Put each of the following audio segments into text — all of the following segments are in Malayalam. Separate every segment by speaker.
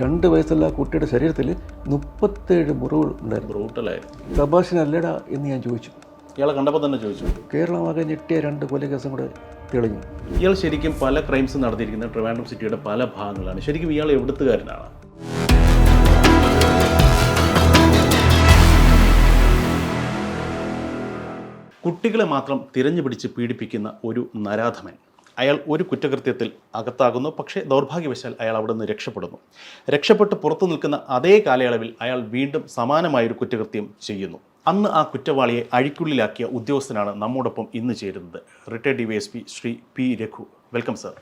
Speaker 1: രണ്ട് വയസ്സുള്ള കുട്ടിയുടെ ശരീരത്തിൽ മുപ്പത്തേഴ് മുറിവുകൾ ഉണ്ടായിരുന്നു.
Speaker 2: ബ്രൂട്ടലായിരുന്നു.
Speaker 1: അല്ലേടാ എന്ന് ഞാൻ ചോദിച്ചു.
Speaker 2: ഇയാളെ കണ്ടപ്പോൾ തന്നെ ചോദിച്ചു.
Speaker 1: കേരളമാകെ ഞെട്ടിയ രണ്ട് കൊലക്കേസും കൂടെ തെളിഞ്ഞു.
Speaker 2: ഇയാൾ ശരിക്കും പല ക്രൈംസ് നടത്തിയിരിക്കുന്ന ട്രിവാൻഡ്രം സിറ്റിയുടെ പല ഭാഗങ്ങളാണ്. ശരിക്കും ഇയാൾ എവിടുത്തുകാരനാണ്? കുട്ടികളെ മാത്രം തിരഞ്ഞു പിടിച്ച് പീഡിപ്പിക്കുന്ന ഒരു നരാധമൻ. അയാൾ ഒരു കുറ്റകൃത്യത്തിൽ അകത്താകുന്നു. പക്ഷേ ദൗർഭാഗ്യവശാൽ അയാൾ അവിടെ നിന്ന് രക്ഷപ്പെടുന്നു. രക്ഷപ്പെട്ട് പുറത്തു നിൽക്കുന്ന അതേ കാലയളവിൽ അയാൾ വീണ്ടും സമാനമായൊരു കുറ്റകൃത്യം ചെയ്യുന്നു. അന്ന് ആ കുറ്റവാളിയെ അഴിക്കുള്ളിലാക്കിയ ഉദ്യോഗസ്ഥനാണ് നമ്മോടൊപ്പം ഇന്ന് ചേരുന്നത്. Retired D V S P Shri P Raghu. Welcome sir.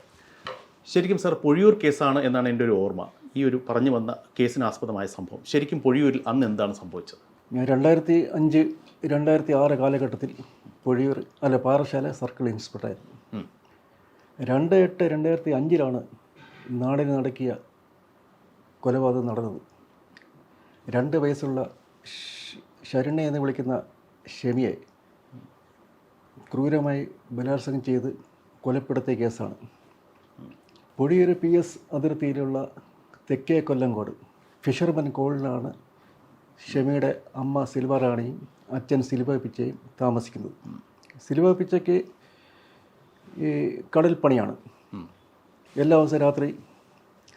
Speaker 2: ശരിക്കും സാർ പൊഴിയൂർ കേസാണ് എന്നാണ് എന്റെ ഒരു ഓർമ്മ. ഈ ഒരു പറഞ്ഞു വന്ന കേസിന് ആസ്പദമായ സംഭവം. ശരിക്കും പൊഴിയൂരിൽ അന്ന് എന്താണ് സംഭവിച്ചത്?
Speaker 1: ഞാൻ രണ്ടായിരത്തി അഞ്ച് രണ്ടായിരത്തി ആറ് കാലഘട്ടത്തിൽ പൊഴിയൂർ അല്ല പാറശാല സർക്കിൾ ഇൻസ്പെക്ടറായിരുന്നു. രണ്ട് എട്ട് രണ്ടായിരത്തി അഞ്ചിലാണ് നാടിന് നടക്കിയ കൊലപാതകം നടന്നത്. രണ്ട് വയസ്സുള്ള ശരണ്യ എന്ന് വിളിക്കുന്ന ഷെമിയെ ക്രൂരമായി ബലാത്സംഗം ചെയ്ത് കൊലപ്പെടുത്തിയ കേസാണ്. പൊടിയൂർ പി എസ് അതിർത്തിയിലുള്ള തെക്കേ കൊല്ലങ്കോട് ഫിഷർമൻ കോളിലാണ് ഷെമിയുടെ അമ്മ സിൽവ റാണിയും അച്ഛൻ സിൽവ പിച്ചയും താമസിക്കുന്നത്. സിൽവ പിച്ചയ്ക്ക് ഈ കടൽ പണിയാണ് എല്ലാ ദിവസവും രാത്രി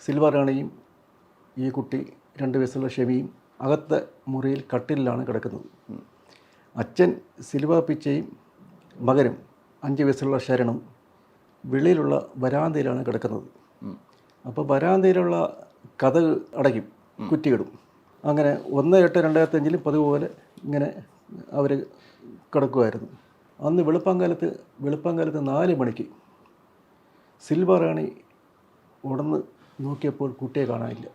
Speaker 1: സിൽവർ റാണിയും ഈ കുട്ടി രണ്ട് വയസ്സുള്ള ഷെമിയും അകത്തെ മുറിയിൽ കട്ടിലാണ് കിടക്കുന്നത്. അച്ഛൻ സിൽവർ പിച്ചയും മകനും അഞ്ച് വയസ്സുള്ള ശരണും വെളിയിലുള്ള വരാന്തയിലാണ് കിടക്കുന്നത്. അപ്പോൾ വരാന്തയിലുള്ള കഥ അടയ്ക്കും കുറ്റിയിടും. അങ്ങനെ ഒന്ന് എട്ട് രണ്ടായിരത്തി അഞ്ചിലും പതിവ് പോലെ ഇങ്ങനെ അവർ കിടക്കുമായിരുന്നു. അന്ന് വെളുപ്പാങ്കാലത്ത് വെളുപ്പാങ്കാലത്ത് നാല് മണിക്ക് സിൽവർ റാണി ഉടന്ന് നോക്കിയപ്പോൾ കുട്ടിയെ കാണാനില്ല.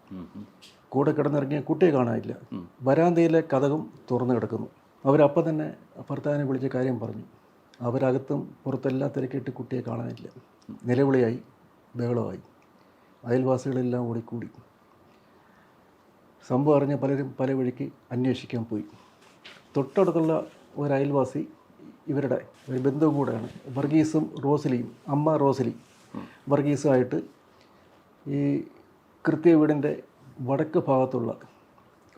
Speaker 1: കൂടെ കിടന്നിറങ്ങിയ കുട്ടിയെ കാണാനില്ല. വരാന്തയിലെ കഥകം തുറന്നു കിടക്കുന്നു. അവരപ്പം തന്നെ ഭർത്താവിനെ വിളിച്ച കാര്യം പറഞ്ഞു. അവരകത്തും പുറത്തെല്ലാം തിരക്കിയിട്ട് കുട്ടിയെ കാണാനില്ല. നിലവിളിയായി ബഹളമായി. അയൽവാസികളെല്ലാം ഓടിക്കൂടി. സംഭവം അറിഞ്ഞ പലരും പല വഴിക്ക് അന്വേഷിക്കാൻ പോയി. തൊട്ടടുത്തുള്ള ഒരു അയൽവാസി ഇവരുടെ ഒരു ബന്ധവും കൂടെയാണ്. വർഗീസും റോസലിയും അമ്മ റോസലി വർഗീസുമായിട്ട് ഈ കൃത്യ വീടിന്റെ വടക്ക് ഭാഗത്തുള്ള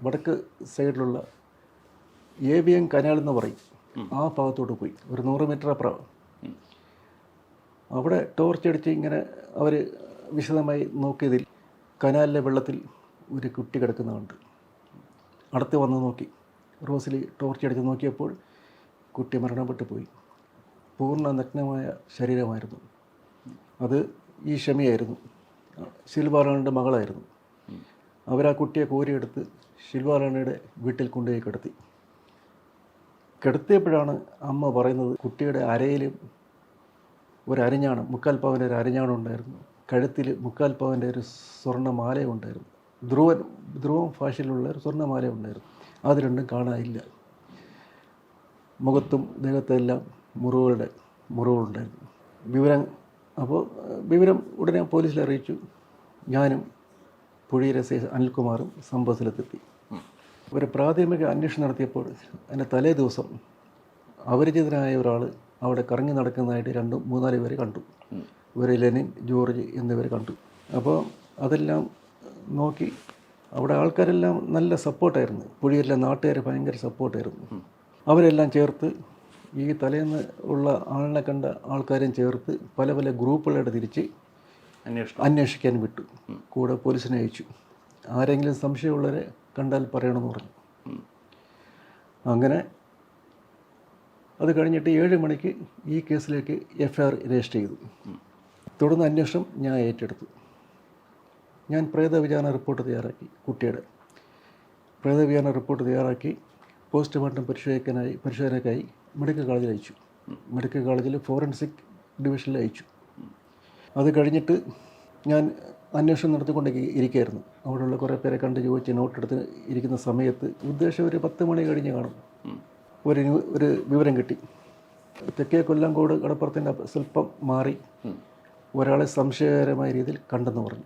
Speaker 1: വടക്ക് സൈഡിലുള്ള എ ബി എം കനാൽ എന്ന് പറയും. ആ ഭാഗത്തോട്ട് പോയി. ഒരു നൂറ് മീറ്റർ അപ്പുറം. അവിടെ ടോർച്ച് അടിച്ച് ഇങ്ങനെ അവർ വിശദമായി നോക്കിയതിൽ കനാലിലെ വെള്ളത്തിൽ ഒരു കുട്ടി കിടക്കുന്നതുണ്ട്. അടുത്ത് വന്ന് നോക്കി. റോസിൽ ടോർച്ച് അടിച്ച് നോക്കിയപ്പോൾ കുട്ടി മരണപ്പെട്ടു പോയി. പൂർണ നഗ്നമായ ശരീരമായിരുന്നു. അത് ഈ ഷമിയായിരുന്നു ശിൽവാറാണിയുടെ മകളായിരുന്നു. അവരാ കുട്ടിയെ കോരിയെടുത്ത് ശിൽവാറാണിയുടെ വീട്ടിൽ കൊണ്ടുപോയി കിടത്തി. കിടത്തിയപ്പോഴാണ് അമ്മ പറയുന്നത് കുട്ടിയുടെ അരയിലും ഒരു അരിഞ്ഞാണം മുക്കാൽ പവന്റെ ഒരു അരിഞ്ഞാണം ഉണ്ടായിരുന്നു. കഴുത്തിൽ മുക്കാൽ പവന്റെ ഒരു സ്വർണമാല ഉണ്ടായിരുന്നു ധ്രുവൻ ധ്രുവം ഭാഷയിലുള്ള ഒരു സ്വർണമാല ഉണ്ടായിരുന്നു. അത് രണ്ടും കാണാനില്ല. മുഖത്തും ദേഹത്തെല്ലാം മുറിവുകളുടെ മുറിവുകളുണ്ടായിരുന്നു വിവരം അപ്പോൾ വിവരം ഉടനെ പോലീസിൽ അറിയിച്ചു. ഞാനും പുഴിയിലെ സി അനിൽകുമാറും സംഭവത്തിലെത്തി ഒരു പ്രാഥമിക അന്വേഷണം നടത്തിയപ്പോൾ അതിന്റെ തലേ ദിവസം അപരിചിതനായ ഒരാൾ അവിടെ കറങ്ങി നടക്കുന്നതായിട്ട് രണ്ടും മൂന്നാൽ പേര് കണ്ടു. ഇവർ ലെനിൻ ജോർജ് എന്നിവർ കണ്ടു. അപ്പോൾ അതെല്ലാം നോക്കി അവിടെ ആൾക്കാരെല്ലാം നല്ല സപ്പോർട്ടായിരുന്നു പുഴിയിലെ നാട്ടുകാർ ഭയങ്കര സപ്പോർട്ടായിരുന്നു അവരെല്ലാം ചേർത്ത് ഈ തലേന്ന് ഉള്ള ആളിനെ കണ്ട ആൾക്കാരെയും ചേർത്ത് പല പല ഗ്രൂപ്പുകളായിട്ട് തിരിച്ച്
Speaker 2: അന്വേഷണം.
Speaker 1: അന്വേഷിക്കാൻ വിട്ടു. കൂടെ പോലീസിനെ അയച്ചു. ആരെങ്കിലും സംശയമുള്ളവരെ കണ്ടാൽ പറയണമെന്ന് പറഞ്ഞു. അങ്ങനെ അത് കഴിഞ്ഞിട്ട് ഏഴ് മണിക്ക് ഈ കേസിലേക്ക് എഫ് ആർ രജിസ്റ്റർ ചെയ്തു. തുടർന്ന് അന്വേഷണം ഞാൻ ഏറ്റെടുത്തു. ഞാൻ പ്രേതവിചാരണ റിപ്പോർട്ട് തയ്യാറാക്കി. കുട്ടിയുടെ പ്രേതവിചാരണ റിപ്പോർട്ട് തയ്യാറാക്കി. പോസ്റ്റ്മോർട്ടം പരിശോധിക്കാനായി പരിശോധനയ്ക്കായി മെഡിക്കൽ കോളേജിൽ അയച്ചു. മെഡിക്കൽ കോളേജിൽ ഫോറൻസിക് ഡിവിഷനിൽ അയച്ചു. അത് കഴിഞ്ഞിട്ട് ഞാൻ അന്വേഷണം നടത്തിക്കൊണ്ട് ഇരിക്കുകയായിരുന്നു അവിടെയുള്ള കുറേ പേരെ കണ്ട് ചോദിച്ച് നോട്ടെടുത്ത് ഇരിക്കുന്ന സമയത്ത് ഉദ്ദേശം ഒരു പത്ത് മണി കഴിഞ്ഞ് കാണും. ഒരു ഒരു വിവരം കിട്ടി. തെക്കേ കൊല്ലംകോട് കടപ്പുറത്തിന്റെ സ്വല്പം മാറി. ഒരാളെ സംശയകരമായ രീതിയിൽ കണ്ടെന്ന് പറഞ്ഞു.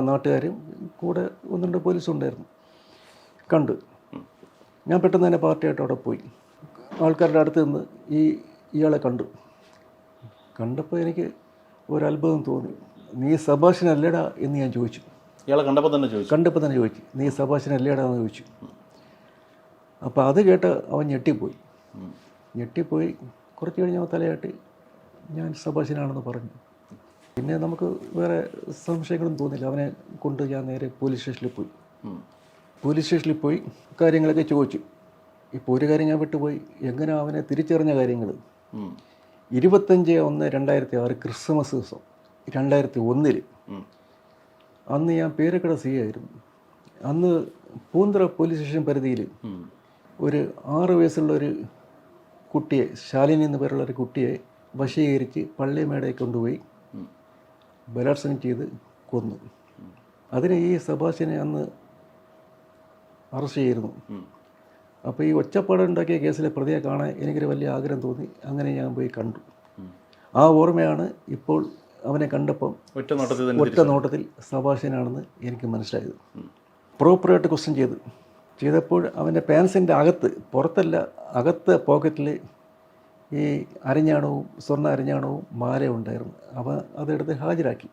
Speaker 1: നാട്ടുകാരും കൂടെ ഒന്നുണ്ട് പോലീസും ഉണ്ടായിരുന്നു. കണ്ടു. ഞാൻ പെട്ടെന്ന് തന്നെ പാർട്ടിയായിട്ട് അവിടെ പോയി. ആൾക്കാരുടെ അടുത്ത് നിന്ന് ഈ ഇയാളെ കണ്ടു. കണ്ടപ്പോൾ എനിക്ക് ഒരത്ഭുതം തോന്നി. നീ സബാഷിനല്ലടാ? എന്ന് ഞാൻ ചോദിച്ചു.
Speaker 2: ഇയാളെ കണ്ടപ്പോൾ തന്നെ ചോദിച്ചു.
Speaker 1: കണ്ടപ്പോൾ തന്നെ ചോദിച്ചു. നീ സബാഷിൻ അല്ലേടാ എന്ന് ചോദിച്ചു. അപ്പോൾ അത് കേട്ട് അവൻ ഞെട്ടിപ്പോയി. ഞെട്ടിപ്പോയി. കുറച്ച് കഴിഞ്ഞ് തലയാട്ടി. ഞാൻ സഭാഷനാണെന്ന് പറഞ്ഞു. പിന്നെ നമുക്ക് വേറെ സംശയങ്ങളും തോന്നില്ല. അവനെ കൊണ്ട് ഞാൻ നേരെ പോലീസ് സ്റ്റേഷനിൽ പോയി. പോലീസ് സ്റ്റേഷനിൽ പോയി കാര്യങ്ങളൊക്കെ ചോദിച്ചു. ഇപ്പോൾ ഒരു കാര്യം ഞാൻ വിട്ടുപോയി. എങ്ങനെ അവനെ തിരിച്ചറിഞ്ഞ കാര്യങ്ങൾ. ഇരുപത്തഞ്ച് ഒന്ന് രണ്ടായിരത്തി ആറ് ക്രിസ്മസ് ദിവസം രണ്ടായിരത്തി ഒന്നിൽ അന്ന് ഞാൻ പേരക്കട സി ആയിരുന്നു. അന്ന് പൂന്തറ പോലീസ് സ്റ്റേഷൻ പരിധിയിൽ ഒരു ആറ് വയസ്സുള്ള ഒരു കുട്ടിയെ ശാലിനി എന്ന് പേരുള്ള ഒരു കുട്ടിയെ വശീകരിച്ച് പള്ളിമേടയിൽ കൊണ്ടുപോയി. ബലാത്സംഗം ചെയ്ത് കൊന്നു. അതിന് ഈ സബാഷിനെ അന്ന് അറസ്റ്റ് ചെയ്തിരുന്നു. അപ്പോൾ ഈ ഒച്ചപ്പാടുണ്ടാക്കിയ കേസിലെ പ്രതിയെ കാണാൻ എനിക്കൊരു വലിയ ആഗ്രഹം തോന്നി. അങ്ങനെ ഞാൻ പോയി കണ്ടു. ആ ഓർമ്മയാണ് ഇപ്പോൾ അവനെ കണ്ടപ്പം
Speaker 2: ഒറ്റ നോട്ടത്തിൽ
Speaker 1: ഒറ്റ നോട്ടത്തിൽ സഭാഷനാണെന്ന് എനിക്ക് മനസ്സിലായത്. പ്രോപ്പറായിട്ട് ക്വസ്റ്റ്യൻ ചെയ്തു. ചെയ്തപ്പോൾ അവന്റെ പാൻസിന്റെ അകത്ത് പുറത്തല്ല അകത്ത് പോക്കറ്റിൽ ഈ അരഞ്ഞാണവും സ്വർണ അരഞ്ഞാണവും മാല ഉണ്ടായിരുന്നു. അവ അതെടുത്ത് ഹാജരാക്കി.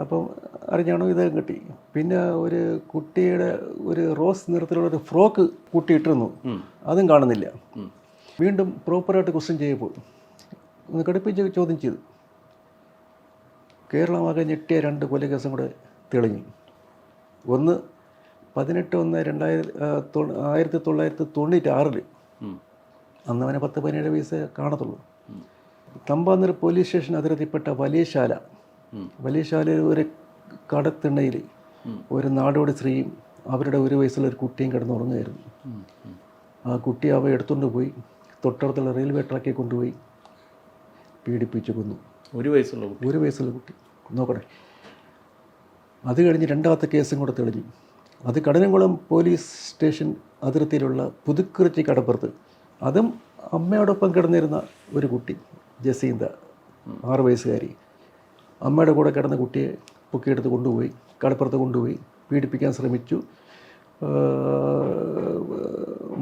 Speaker 1: അപ്പം അരഞ്ഞാണോ ഇത് കിട്ടി? പിന്നെ ഒരു കുട്ടിയുടെ ഒരു റോസ് നിറത്തിലുള്ള ഒരു ഫ്രോക്ക് കുട്ടി ഇട്ടിരുന്നു
Speaker 2: ഉം.
Speaker 1: അതും കാണുന്നില്ല. വീണ്ടും പ്രോപ്പറായിട്ട് ക്വസ്റ്റ്യൻ ചെയ്യപ്പോൾ ഒന്ന് കടുപ്പിച്ച് ചോദ്യം ചെയ്തു. കേരളമാകെ ഞെട്ടിയ രണ്ട് കൊലക്കേസും കൂടെ തെളിഞ്ഞു. ഒന്ന് പതിനെട്ട് ഒന്ന് രണ്ടായിരത്തി ആയിരത്തി തൊള്ളായിരത്തി തൊണ്ണൂറ്റി ആറിൽ. അന്ന് അവനെ പത്ത് പതിനേഴ് വയസ്സേ കാണത്തുള്ളൂ. തമ്പാന്നൂർ പോലീസ് സ്റ്റേഷൻ അതിർത്തിപ്പെട്ട വലിയശാല വലിയശാലയിൽ ഒരു കടത്തിണ്ണയിൽ ഒരു നാടോടി സ്ത്രീയും അവരുടെ ഒരു വയസ്സുള്ള ഒരു കുട്ടിയും കിടന്നുറങ്ങുമായിരുന്നു. ആ കുട്ടി അവ എടുത്തുകൊണ്ട് പോയി തൊട്ടടുത്തുള്ള റെയിൽവേ ട്രാക്കിൽ കൊണ്ടുപോയി പീഡിപ്പിച്ചു കൊന്നു.
Speaker 2: ഒരു വയസ്സുള്ള കുട്ടി?
Speaker 1: ഒരു വയസ്സുള്ള കുട്ടി. നോക്കണേ അത് കഴിഞ്ഞ് രണ്ടാമത്തെ കേസും കൂടെ തെളിഞ്ഞു. അത് കടനംകുളം പോലീസ് സ്റ്റേഷൻ അതിർത്തിയിലുള്ള പുതുക്കുറിച്ചി കടപ്പുറത്ത്. അതും അമ്മയോടൊപ്പം കിടന്നിരുന്ന ഒരു കുട്ടി ജസീന്ത ആറ് വയസ്സുകാരി. അമ്മയുടെ കൂടെ കിടന്ന കുട്ടിയെ പൊക്കിയെടുത്ത് കൊണ്ടുപോയി കടപ്പുറത്ത് കൊണ്ടുപോയി പീഡിപ്പിക്കാൻ ശ്രമിച്ചു.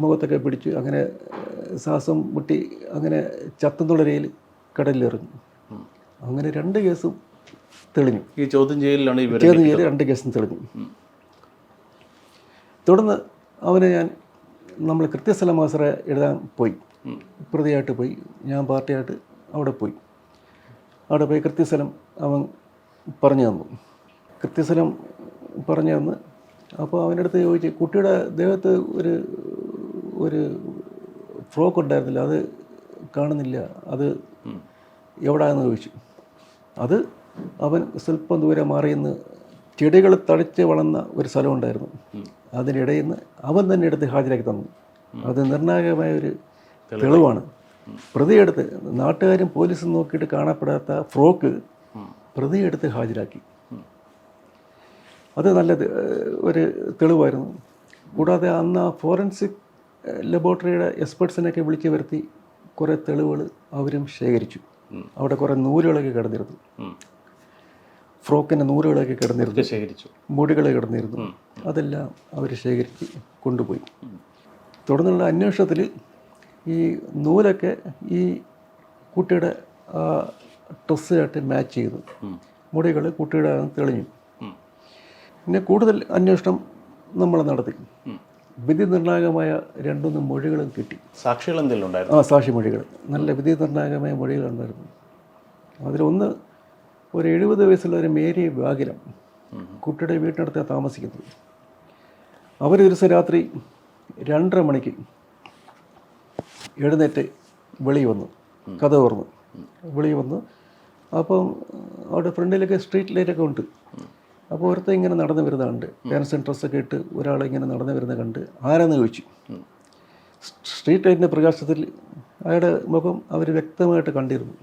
Speaker 1: മുഖത്തൊക്കെ പിടിച്ചു അങ്ങനെ ശ്വാസം മുട്ടി അങ്ങനെ ചത്തുന്നുള്ളരയിൽ കടലിലിറങ്ങി അങ്ങനെ രണ്ട് കേസും തെളിഞ്ഞു.
Speaker 2: ഈ ചോദ്യം ചെയ്യലിലാണ്
Speaker 1: ചോദ്യം ചെയ്യൽ രണ്ട് കേസും തെളിഞ്ഞു. തുടർന്ന് അവനെ ഞാൻ നമ്മൾ കൃത്യസ്ഥല മാസറ എഴുതാൻ പോയി. പ്രതിയായിട്ട് പോയി. ഞാൻ പാർട്ടിയായിട്ട് അവിടെ പോയി. അവിടെ പോയി കൃത്യസ്ഥലം അവൻ പറഞ്ഞു തന്നു. കൃത്യസ്ഥലം പറഞ്ഞു തന്ന്. അപ്പോൾ അവന്റെ അടുത്ത് ചോദിച്ചു കുട്ടിയുടെ ദേഹത്ത് ഒരു ഒരു ഫ്രോക്ക് ഉണ്ടായിരുന്നില്ല അത് കാണുന്നില്ല അത് എവിടെയാണെന്ന് ചോദിച്ചു. അത് അവൻ സ്വല്പം ദൂരെ മാറി നിന്ന് ചെടികൾ തടിച്ച് വളർന്ന ഒരു സ്ഥലം ഉണ്ടായിരുന്നു. അതിനിടയിൽ നിന്ന് അവൻ തന്നെ എടുത്ത് ഹാജരാക്കി തന്നു. അത് നിർണായകമായ ഒരു തെളിവാണ്. പ്രതിയെടുത്ത് നാട്ടുകാരും പോലീസും നോക്കിയിട്ട് കാണപ്പെടാത്ത ഫ്രോക്ക് പ്രതിയെടുത്ത് ഹാജരാക്കി. അത് നല്ല ഒരു തെളിവായിരുന്നു. കൂടാതെ അന്ന് ആ ഫോറൻസിക് ലബോറട്ടറിയുടെ എക്സ്പേർട്സിനെയൊക്കെ വിളിച്ചു വരുത്തി കുറേ തെളിവുകൾ അവരും ശേഖരിച്ചു. അവിടെ കുറേ നൂലുകളൊക്കെ കിടന്നിരുന്നു. ഫ്രോക്കിന്റെ നൂലുകളൊക്കെ കിടന്നിരുന്നു.
Speaker 2: ശേഖരിച്ചു.
Speaker 1: മുടികൾ കിടന്നിരുന്നു. അതെല്ലാം അവർ ശേഖരിച്ച് കൊണ്ടുപോയി. തുടർന്നുള്ള അന്വേഷണത്തിൽ ഈ നൂലൊക്കെ ഈ കുട്ടിയുടെ ആ ഡ്രസ്സായിട്ട് മാച്ച് ചെയ്തു. മുടികൾ കുട്ടിയുടെ തെളിഞ്ഞു. പിന്നെ കൂടുതൽ അന്വേഷണം നമ്മൾ നടത്തി. വിധി നിർണായകമായ രണ്ടൊന്ന് മൊഴികളും കിട്ടി.
Speaker 2: സാക്ഷികൾ എന്തെങ്കിലും ഉണ്ടായിരുന്നു?
Speaker 1: ആ സാക്ഷി മൊഴികൾ. നല്ല വിധി നിർണായകമായ മൊഴികളുണ്ടായിരുന്നു അതിലൊന്ന് ഒരു എഴുപത് വയസ്സുള്ള ഒരു മേരി വാഗിലം കുട്ടിയുടെ വീട്ടിനടുത്ത് താമസിക്കുന്നത് അവർ ദിവസം രാത്രി രണ്ടര മണിക്ക് എഴുന്നേറ്റ് വെളി വന്നു. കഥ തുറന്നു. വെളി വന്നു. അപ്പം അവിടെ ഫ്രണ്ടിലൊക്കെ സ്ട്രീറ്റ് ലൈറ്റൊക്കെ ഉണ്ട്. അപ്പോൾ ഒരുത്ത ഇങ്ങനെ നടന്നു വരുന്നത് കണ്ട്. പാൻസും ഡ്രസ്സൊക്കെ ഇട്ട് ഒരാളെ ഇങ്ങനെ നടന്നു വരുന്നത് കണ്ട് ആരാന്ന് ചോദിച്ചു. സ്ട്രീറ്റ് ലൈറ്റിന്റെ പ്രകാശത്തിൽ അയാളുടെ മുഖം അവർ വ്യക്തമായിട്ട് കണ്ടിരുന്നു.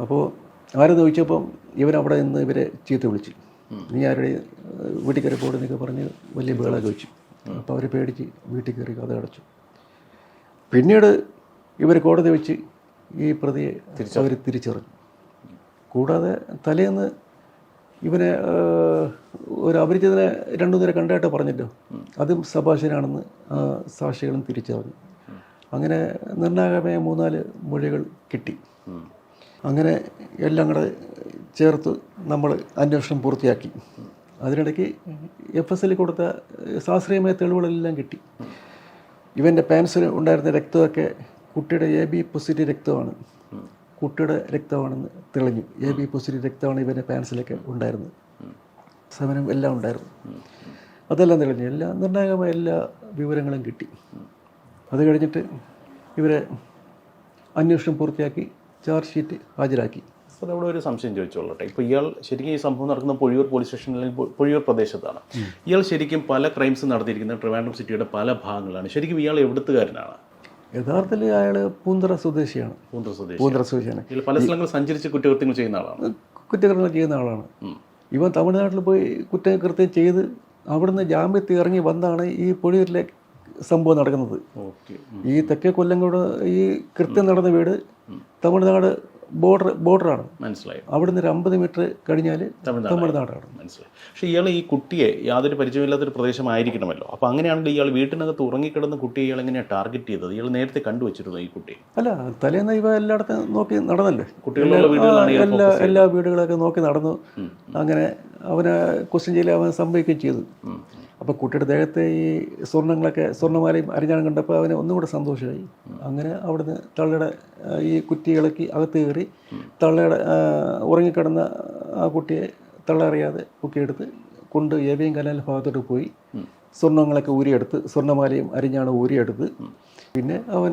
Speaker 1: അപ്പോൾ ആരെന്ന് ചോദിച്ചപ്പം ഇവരവിടെ നിന്ന് ഇവരെ ചീത്ത വിളിച്ചു. നീ ആരുടെ വീട്ടിൽ കയറി പോടുന്നൊക്കെ പറഞ്ഞ് വലിയ ബേളൊക്കെ വെച്ചു. അപ്പോൾ അവർ പേടിച്ച് വീട്ടിൽ കയറി കഥ അടച്ചു. പിന്നീട് ഇവർ കോടതി വെച്ച് ഈ പ്രതിയെ അവർ തിരിച്ചറിഞ്ഞു. കൂടാതെ തലേന്ന് ഇവനെ ഒരു അപരിചിതനെ രണ്ടു നേരം കണ്ടായിട്ട് പറഞ്ഞല്ലോ അതും സഭാഷനാണെന്ന് സാക്ഷികളും തിരിച്ചറിഞ്ഞു. അങ്ങനെ നിർണായകമായ മൂന്നാൽ മൊഴികൾ കിട്ടി. അങ്ങനെ എല്ലാം കൂടെ ചേർത്ത് നമ്മൾ അന്വേഷണം പൂർത്തിയാക്കി. അതിനിടയ്ക്ക് എഫ് എസ് എൽ കൊടുത്ത ശാസ്ത്രീയമായ തെളിവുകളെല്ലാം കിട്ടി. ഇവന്റെ പാൻസിൽ ഉണ്ടായിരുന്ന രക്തമൊക്കെ കുട്ടിയുടെ എ ബി പോസിറ്റീവ് രക്തമാണ്. കുട്ടിയുടെ രക്തമാണെന്ന് തെളിഞ്ഞു. എ ബി പോസിറ്റീവ് രക്തമാണ് ഇവന്റെ പാൻസിലൊക്കെ ഉണ്ടായിരുന്നത്. സമരം എല്ലാം ഉണ്ടായിരുന്നു. അതെല്ലാം തെളിഞ്ഞു. എല്ലാ നിർണായകമായ എല്ലാ വിവരങ്ങളും കിട്ടി. അത് കഴിഞ്ഞിട്ട് ഇവരെ അന്വേഷണം പൂർത്തിയാക്കി ചാർജ് ഷീറ്റ് ഹാജരാക്കി.
Speaker 2: അപ്പോൾ അവിടെ ഒരു സംശയം ചോദിച്ചോളട്ടെ. ഇപ്പോൾ ഇയാൾ ശരിക്കും ഈ സംഭവം നടക്കുന്ന പൊഴിയൂർ പോലീസ് സ്റ്റേഷനിൽ അല്ലെങ്കിൽ പൊഴിയൂർ പ്രദേശത്താണ്. ഇയാൾ ശരിക്കും പല ക്രൈംസ് നടത്തിയിരിക്കുന്ന ട്രിവാൻഡ്രം സിറ്റിയുടെ പല ഭാഗങ്ങളാണ് ശരിക്കും ഇയാൾ എവിടുത്തുകാരനാണ്?
Speaker 1: യഥാർത്ഥത്തിൽ അയാൾ പൂന്തറ സ്വദേശിയാണ്.
Speaker 2: പൂന്തറ സ്വദേശി
Speaker 1: പൂന്തറ സ്വദേശിയാണ്.
Speaker 2: പല സ്ഥലങ്ങളിൽ സഞ്ചരിച്ച് കുറ്റകൃത്യങ്ങൾ ചെയ്യുന്ന ആളാണ്.
Speaker 1: കുറ്റകൃത്യങ്ങൾ ചെയ്യുന്ന ആളാണ്. ഇവൻ തമിഴ്നാട്ടിൽ പോയി കുറ്റകൃത്യം ചെയ്ത് അവിടുന്ന് ജാമ്യത്തിൽ ഇറങ്ങി വന്നാണ് ഈ പൊഴിയൂരിലെ സംഭവം നടക്കുന്നത്. ഈ തെക്കേ കൊല്ലങ്കോട് ഈ കൃത്യം നടന്ന വീട് തമിഴ്നാട് ബോർഡർ ബോർഡറാണ്.
Speaker 2: മനസ്സിലായി.
Speaker 1: അവിടുന്ന് ഒരു അമ്പത് മീറ്റർ കഴിഞ്ഞാൽ
Speaker 2: തമിഴ്നാട്
Speaker 1: തമിഴ്നാടാണ്
Speaker 2: മനസ്സിലായി. പക്ഷേ ഇയാൾ ഈ കുട്ടിയെ യാതൊരു പരിചയമില്ലാത്തൊരു പ്രദേശമായിരിക്കണമല്ലോ. അപ്പോൾ അങ്ങനെയാണെങ്കിൽ ഇയാൾ വീട്ടിനകത്ത് ഉറങ്ങിക്കിടന്ന കുട്ടിയെ ഇയാൾ എങ്ങനെയാണ് ടാർഗറ്റ് ചെയ്തത്? ഇയാൾ നേരത്തെ കണ്ടുവച്ചിരുന്നു ഈ കുട്ടിയെ?
Speaker 1: അല്ല തലേന്ന് ഇവ എല്ലായിടത്തും നോക്കി നടന്നല്ലേ?
Speaker 2: കുട്ടികളുടെ
Speaker 1: എല്ലാ എല്ലാ വീടുകളൊക്കെ നോക്കി നടന്നു. അങ്ങനെ അവനെ ക്വസ്റ്റ്യൻ ചെയ്യാൻ അവൻ സംഭവിക്കുകയും ചെയ്തു. അപ്പോൾ കുട്ടിയുടെ ദേഹത്തെ ഈ സ്വർണങ്ങളൊക്കെ സ്വർണമാലയും അരിഞ്ഞാണം കണ്ടപ്പോൾ അവന് ഒന്നും കൂടെ സന്തോഷമായി. അങ്ങനെ അവിടുന്ന് തള്ളയുടെ ഈ കുറ്റി ഇളക്കി അകത്ത് കയറി തള്ളയുടെ ഉറങ്ങിക്കിടന്ന ആ കുട്ടിയെ തള്ള അറിയാതെ എടുത്ത് കൊണ്ട് ഏവിയും കനാൽ ഭാഗത്തോട്ട് പോയി. സ്വർണങ്ങളൊക്കെ ഊരിയെടുത്ത് സ്വർണമാലയും അരിഞ്ഞാണ് ഊരിയെടുത്ത് പിന്നെ അവൻ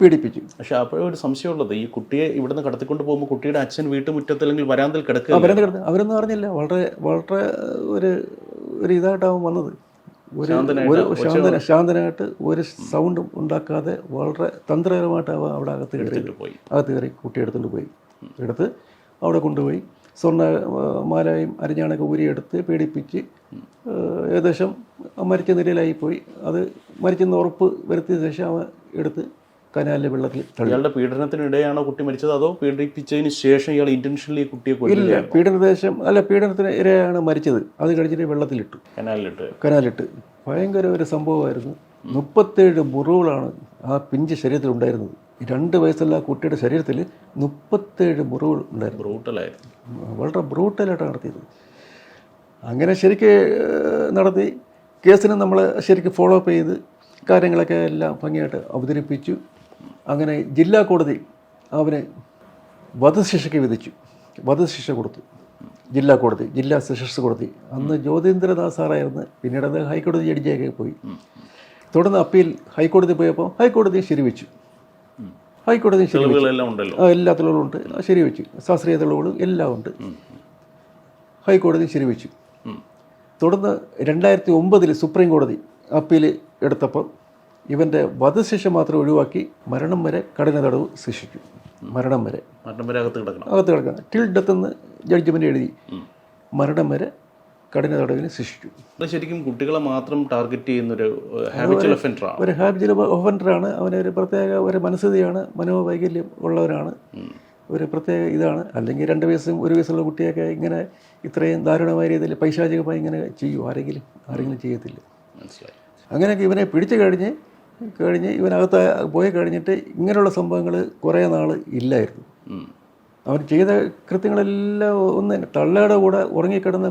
Speaker 1: പീഡിപ്പിച്ചു.
Speaker 2: പക്ഷെ അപ്പോഴും ഒരു സംശയമുള്ളത് ഈ കുട്ടിയെ ഇവിടുന്ന് കടത്തിക്കൊണ്ട് പോകുമ്പോൾ കുട്ടിയുടെ അച്ഛൻ വീട്ടുമുറ്റത്ത് അല്ലെങ്കിൽ വരാന്തൽ കിടക്കുക
Speaker 1: അവരെന്ത് കിടന്ന്. അവരൊന്നും അറിഞ്ഞില്ല. വളരെ വളരെ ഒരു ഒരു ഇതായിട്ടാവും വന്നത്. ഒരു ഒരു ശാന്തന ശാന്തനായിട്ട് ഒരു സൗണ്ടും ഉണ്ടാക്കാതെ വളരെ തന്ത്രകരമായിട്ടാവാം അവ അവിടെ അകത്ത് കയറി
Speaker 2: എടുത്തിട്ട് പോയി.
Speaker 1: അകത്ത് കയറി കുട്ടി എടുത്തുകൊണ്ട് പോയി. എടുത്ത് അവിടെ കൊണ്ടുപോയി. സ്വർണ മാലയും അരിഞ്ഞാണൊക്കെ ഊരിയെടുത്ത് പേടിപ്പിച്ച് ഏകദേശം മരിച്ച നിലയിലായി പോയി അത് മരിച്ചെന്ന് ഉറപ്പ് വരുത്തിയ ശേഷം അവ എടുത്ത് കനാലിലെ വെള്ളത്തിൽ
Speaker 2: ഇയാളുടെ പീഡനത്തിനിടെയാണോ കുട്ടി മരിച്ചത്? അതോ പീഡിപ്പിച്ചതിന് ശേഷം ഇയാൾ ഇന്റൻഷനലി കുട്ടിയെ
Speaker 1: ഇല്ല പീഡനദേശം അല്ല പീഡനത്തിന് ഇരയാണ് മരിച്ചത്. അത് കഴിഞ്ഞിട്ട് വെള്ളത്തിലിട്ടു.
Speaker 2: കനാലിലിട്ട്.
Speaker 1: കനാലിട്ട് ഭയങ്കര ഒരു സംഭവമായിരുന്നു. മുപ്പത്തേഴ് മുറിവുകളാണ് ആ പിഞ്ച് ശരീരത്തിൽ ഉണ്ടായിരുന്നത് രണ്ട് വയസ്സുള്ള ആ കുട്ടിയുടെ ശരീരത്തിൽ മുപ്പത്തേഴ് മുറിവുകൾ ഉണ്ടായിരുന്നു.
Speaker 2: ബ്രൂട്ടലായിരുന്നു.
Speaker 1: വളരെ ബ്രൂട്ടലായിട്ടാണ് നടത്തിയത്. അങ്ങനെ ശരിക്ക് നടത്തി. കേസിനെ നമ്മൾ ശരിക്ക് ഫോളോ അപ്പ് ചെയ്ത് കാര്യങ്ങളൊക്കെ എല്ലാം ഭംഗിയായിട്ട് അവതരിപ്പിച്ചു. അങ്ങനെ ജില്ലാ കോടതി അവന് വധശിക്ഷയ്ക്ക് വിധിച്ചു. വധശിക്ഷ കൊടുത്തു. ജില്ലാ കോടതി ജില്ലാ സെഷൻസ് കോടതി. അന്ന് ജ്യോതീന്ദ്രനാഥ് സാറായിരുന്നു. പിന്നീട് അത് ഹൈക്കോടതി ജഡ്ജിയൊക്കെ പോയി. തുടർന്ന് അപ്പീൽ ഹൈക്കോടതി പോയപ്പോൾ ഹൈക്കോടതി ശരിവെച്ചു. ഹൈക്കോടതി എല്ലാ തെളിവുകളും ഉണ്ട്. ആ, ശരിവെച്ചു. ശാസ്ത്രീയ തെളിവുകളും എല്ലാം ഉണ്ട്. ഹൈക്കോടതി ശരിവെച്ചു. തുടർന്ന് രണ്ടായിരത്തി ഒമ്പതിൽ സുപ്രീം കോടതി അപ്പീൽ എടുത്തപ്പോൾ ഇവന്റെ വധശിക്ഷ മാത്രം ഒഴിവാക്കി മരണം വരെ കഠിന തടവ് ശിക്ഷിക്കും മരണം വരെ.
Speaker 2: മരണം വരെ അകത്ത് കിടക്കണം.
Speaker 1: അകത്ത് കിടക്കണം. ടിൽ ഡെത്ത് എന്ന് ജഡ്ജ്മെന്റ് എഴുതി. മരണം വരെ കഠിന തടവിന് ശിക്ഷിച്ചു.
Speaker 2: അത് ശരിക്കും കുട്ടികളെ മാത്രം ടാർഗറ്റ് ചെയ്യുന്ന ഒരു ഒഫൻഡറാണ്
Speaker 1: ഒരു ഹാബിറ്റൽ ഒഫൻഡറാണ് അവന് ഒരു പ്രത്യേക ഒരു മനസ്ഥിതിയാണ് മനോവൈകല്യം ഉള്ളവരാണ് ഒരു പ്രത്യേക ഇതാണ്. അല്ലെങ്കിൽ രണ്ട് വയസ്സും ഒരു വയസ്സുള്ള കുട്ടിയൊക്കെ ഇങ്ങനെ ഇത്രയും ദാരുണമായ രീതിയിൽ പൈശാചികമായി ഇങ്ങനെ ചെയ്യും. ആരെങ്കിലും ആരെങ്കിലും ചെയ്യത്തില്ല.
Speaker 2: മനസ്സിലായി.
Speaker 1: അങ്ങനെയൊക്കെ ഇവനെ പിടിച്ചു കഴിഞ്ഞ് കഴിഞ്ഞ് ഇവനകത്ത് പോയി കഴിഞ്ഞിട്ട് ഇങ്ങനെയുള്ള സംഭവങ്ങൾ കുറേ നാൾ ഇല്ലായിരുന്നു.
Speaker 2: അവർ
Speaker 1: അവൻ ചെയ്ത കൃത്യങ്ങളെല്ലാം ഒന്ന് തന്നെ. തള്ളയുടെ കൂടെ ഉറങ്ങിക്കിടന്ന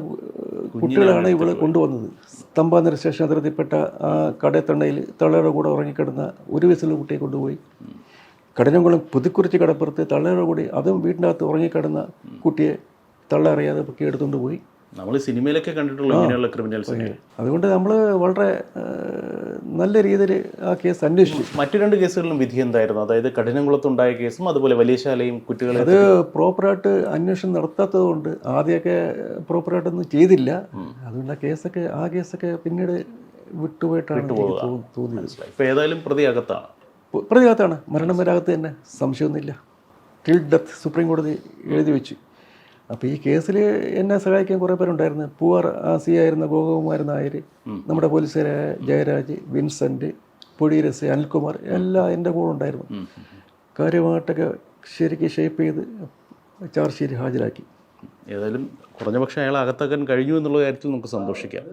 Speaker 1: കുട്ടികളാണ് ഇവൾ കൊണ്ടുവന്നത്. സ്തംഭാന്തര സ്റ്റേഷൻ അതിർത്തിപ്പെട്ട ആ കടത്തണ്ണയിൽ തള്ളയുടെ കൂടെ ഉറങ്ങിക്കിടന്ന ഒരു വയസ്സുള്ള കുട്ടിയെ കൊണ്ടുപോയി. കഠിനംകുളം പുതുക്കുറിച്ച് കടപ്പുറത്ത് തള്ളയുടെ കൂടി അതും വീടിന്റെ അകത്ത് ഉറങ്ങിക്കിടന്ന കുട്ടിയെ തള്ള അറിയാതെ പൊക്കി എടുത്തുകൊണ്ട് പോയി.
Speaker 2: നമ്മൾ സിനിമയിലൊക്കെ കണ്ടിട്ടുള്ള ഇങ്ങനെയുള്ള ക്രിമിനൽസിനെ
Speaker 1: അതുകൊണ്ട് നമ്മൾ വളരെ നല്ല രീതിയിൽ ആ കേസ് അന്വേഷിച്ചു.
Speaker 2: മറ്റു രണ്ട് കേസുകളിലും വിധി എന്തായിരുന്നു? അതായത് കഠിനംകുളത്തുണ്ടായ കേസും അതുപോലെ വലിയശാലയും കുട്ടികളെ
Speaker 1: അത് പ്രോപ്പറായിട്ട് അന്വേഷണം നടത്താത്തത് കൊണ്ട് ആദ്യമൊക്കെ പ്രോപ്പറായിട്ടൊന്നും ചെയ്തില്ല. അതുകൊണ്ട് ആ കേസൊക്കെ ആ കേസൊക്കെ പിന്നീട് വിട്ടുപോയിട്ടാണ് തോന്നിയത്.
Speaker 2: ഇപ്പം ഇപ്പൊ ഏതായാലും പ്രതി അകത്താണ്.
Speaker 1: പ്രതി അകത്താണ്. മരണം വരാകത്ത് തന്നെ. സംശയമൊന്നുമില്ല. ടിൽ ഡെത്ത് സുപ്രീം കോടതി എഴുതി വെച്ചു. അപ്പോൾ ഈ കേസിൽ എന്നെ സഹായിക്കാൻ കുറേ പേരുണ്ടായിരുന്നു. പൂവാർ ആ സി ആയിരുന്ന ഗോകുമാർ നായർ നമ്മുടെ പോലീസുകാരായ ജയരാജ് വിൻസെന്റ് പൊടിയരസ് അനിൽകുമാർ എല്ലാം എന്റെ കൂടെ ഉണ്ടായിരുന്നു. കാര്യമായിട്ടൊക്കെ ശരിക്ക് ഷേപ്പ് ചെയ്ത് ചാർജ് ഷീറ്റ് ഹാജരാക്കി.
Speaker 2: ഏതായാലും കുറഞ്ഞപക്ഷം അയാൾ അകത്താക്കാൻ കഴിഞ്ഞു എന്നുള്ള കാര്യത്തിൽ നമുക്ക് സന്തോഷിക്കാം.